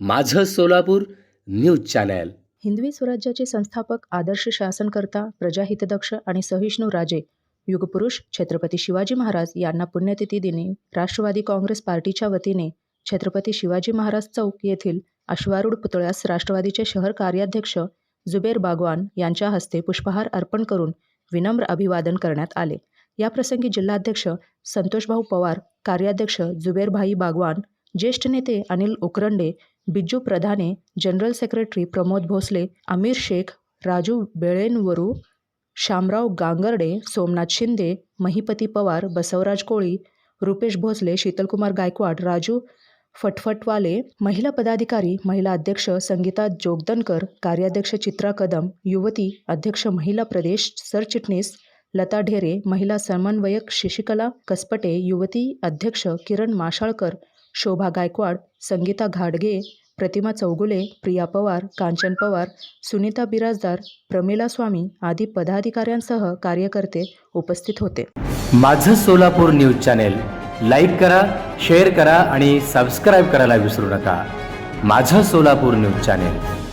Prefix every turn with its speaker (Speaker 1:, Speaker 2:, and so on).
Speaker 1: माझं Solapur news channel.
Speaker 2: हिंदवी स्वराज्याचे संस्थापक आदर्श शासनकर्ता प्रजाहितदक्ष आणि सहिष्णू राजे युगपुरुष छत्रपती शिवाजी महाराज यांना पुण्यतिथी दिनी राष्ट्रवादी काँग्रेस पार्टीच्या वतीने छत्रपती शिवाजी महाराज चौक येथील अश्वारूढ पुतळ्यास राष्ट्रवादीचे शहर कार्याध्यक्ष जुबेर बागवान यांच्या हस्ते पुष्पहार अर्पण करून विनम्र अभिवादन करण्यात आले. याप्रसंगी जिल्हाध्यक्ष संतोषभाऊ पवार कार्याध्यक्ष जुबेरभाई बागवान ज्येष्ठ नेते अनिल उकरंडे बिज्जू प्रधाने जनरल सेक्रेटरी प्रमोद भोसले आमिर शेख राजू बेळेनवरू शामराव गांगर्डे सोमनाथ शिंदे महिपती पवार बसवराज कोळी रुपेश भोसले शीतलकुमार गायकवाड राजू फटफटवाले महिला पदाधिकारी महिला अध्यक्ष संगीता जोगदनकर कार्याध्यक्ष चित्रा कदम युवती अध्यक्ष महिला प्रदेश सरचिटणीस लता ढेरे महिला समन्वयक शशिकला कसपटे युवती अध्यक्ष किरण माशाळकर शोभा गायकवाड संगीता घाडगे प्रतिमा चौगुले प्रिया पवार कांचन पवार सुनीता बिराजदार प्रमिला स्वामी आदी पदाधिकाऱ्यांसह कार्यकर्ते उपस्थित होते.
Speaker 1: माझं सोलापूर न्यूज चॅनेल लाईक करा शेअर करा आणि सबस्क्राईब करायला विसरू नका. माझं सोलापूर न्यूज चॅनेल.